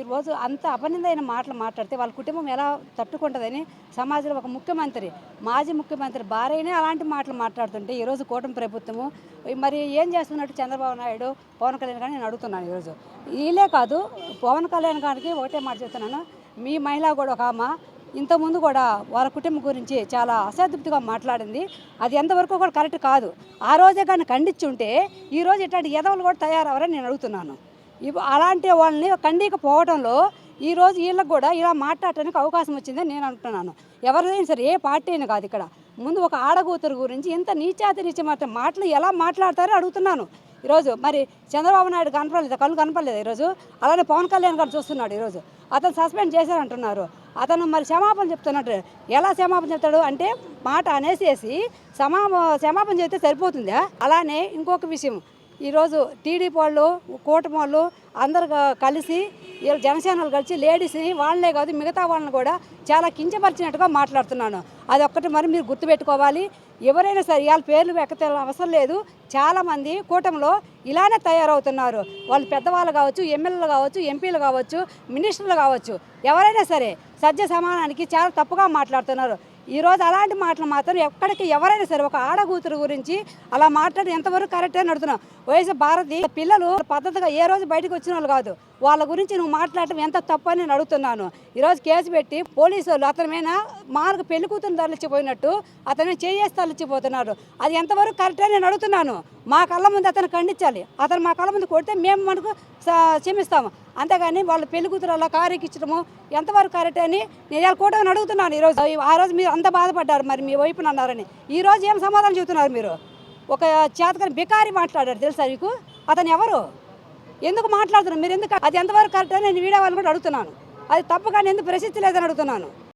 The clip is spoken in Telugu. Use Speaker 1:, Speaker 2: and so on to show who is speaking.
Speaker 1: ఈ రోజు అంత అపనిందైన మాటలు మాట్లాడితే వాళ్ళ కుటుంబం ఎలా తట్టుకుంటుందని సమాజంలో ఒక ముఖ్యమంత్రి మాజీ ముఖ్యమంత్రి భార్యనే అలాంటి మాటలు మాట్లాడుతుంటే ఈరోజు కూటమి ప్రభుత్వము మరి ఏం చేస్తున్నట్టు చంద్రబాబు నాయుడు పవన్ కళ్యాణ్ గారిని నేను అడుగుతున్నాను ఈరోజు. వీళ్ళే కాదు పవన్ కళ్యాణ్ గారికి ఒకటే మాట చెప్తున్నాను మీ మహిళ కూడా ఒక ఆమె ఇంతకుముందు కూడా వాళ్ళ కుటుంబం గురించి చాలా అసంతృప్తిగా మాట్లాడింది అది ఎంతవరకు కూడా కరెక్ట్ కాదు. ఆ రోజే కానీ ఖండించి ఉంటే ఇట్లాంటి ఎదవలు కూడా తయారవరని నేను అడుగుతున్నాను. అలాంటి వాళ్ళని ఖండీకపోవడంలో ఈరోజు వీళ్ళకి కూడా ఇలా మాట్లాడటానికి అవకాశం వచ్చిందని నేను అంటున్నాను. ఎవరిదైనా సరే ఏ పార్టీ అయినా కాదు ఇక్కడ. ముందు ఒక ఆడగూతురు గురించి ఇంత నీచాతి నీచ మాట మాటలు ఎలా మాట్లాడతారో అడుగుతున్నాను. ఈరోజు మరి చంద్రబాబు నాయుడు కనపడలేదు కళ్ళు కనపడలేదు ఈరోజు. అలానే పవన్ కళ్యాణ్ గారు చూస్తున్నాడు ఈరోజు. అతను సస్పెండ్ చేశారంటున్నారు. అతను మరి క్షమాపణ చెప్తున్నట్టు ఎలా క్షమాపణ చెప్తాడు అంటే మాట అనేసేసి సమా క్షమాపణ చెప్తే సరిపోతుందా? అలానే ఇంకొక విషయం. ఈరోజు టీడీపీ వాళ్ళు కూటమి వాళ్ళు అందరు కలిసి వీళ్ళు జనసేనలు కలిసి లేడీస్ని వాళ్ళే కాదు మిగతా వాళ్ళని కూడా చాలా కించపరిచినట్టుగా మాట్లాడుతున్నాను. అది ఒక్కటి మరి మీరు గుర్తుపెట్టుకోవాలి. ఎవరైనా సరే వాళ్ళ పేర్లు ఎక్కతే అవసరం లేదు. చాలామంది కూటమిలో ఇలానే తయారవుతున్నారు. వాళ్ళు పెద్దవాళ్ళు కావచ్చు ఎమ్మెల్యేలు కావచ్చు ఎంపీలు కావచ్చు మినిస్టర్లు కావచ్చు. ఎవరైనా సరే సజ్జ సమానానికి చాలా తప్పుగా మాట్లాడుతున్నారు. ఈరోజు అలాంటి మాటలు మాత్రం ఎక్కడికి ఎవరైనా సరే ఒక ఆడకూతురు గురించి అలా మాట్లాడి ఎంతవరకు కరెక్ట్ అని అడుగుతున్నాం వయసు భారతి పిల్లలు పద్ధతిగా ఏ రోజు బయటకు వచ్చిన వాళ్ళు కాదు. వాళ్ళ గురించి నువ్వు మాట్లాడటం ఎంత తప్పు అని నేను అడుగుతున్నాను. ఈరోజు కేసు పెట్టి పోలీసు వాళ్ళు అతని మీద మార్గ పెళ్ళి కూతురు తరలిచ్చిపోయినట్టు అతను చేయేసి తరలిచ్చిపోతున్నారు. అది ఎంతవరకు కరెక్ట్ అని నేను అడుగుతున్నాను. మా కళ్ళ ముందు అతను ఖండించాలి. అతను మా కళ్ళ ముందు కొడితే మేము మనకు క్షమిస్తాము. అంతేగాని వాళ్ళ పెళ్ళి కూతురు అలా కారెక్కించడము ఎంతవరకు కరెక్ట్ అని నేను ఇలా కూడా అడుగుతున్నాను ఈరోజు ఆ రోజు మీరు అంత బాధపడ్డారు మరి మీ వైపున అన్నారని. ఈ రోజు ఏం సమాధానం చెబుతున్నారు మీరు? ఒక చేతకని బికారి మాట్లాడారు తెలుసా మీకు? అతను ఎవరు? ఎందుకు మాట్లాడుతున్నారు? మీరు ఎందుకు అది ఎంతవరకు కరెక్ట్ అని నేను వీడియో వాళ్ళు కూడా అడుగుతున్నాను. అది తప్పు కానీ ఎందుకు ప్రసిద్ధి లేదని అడుగుతున్నాను.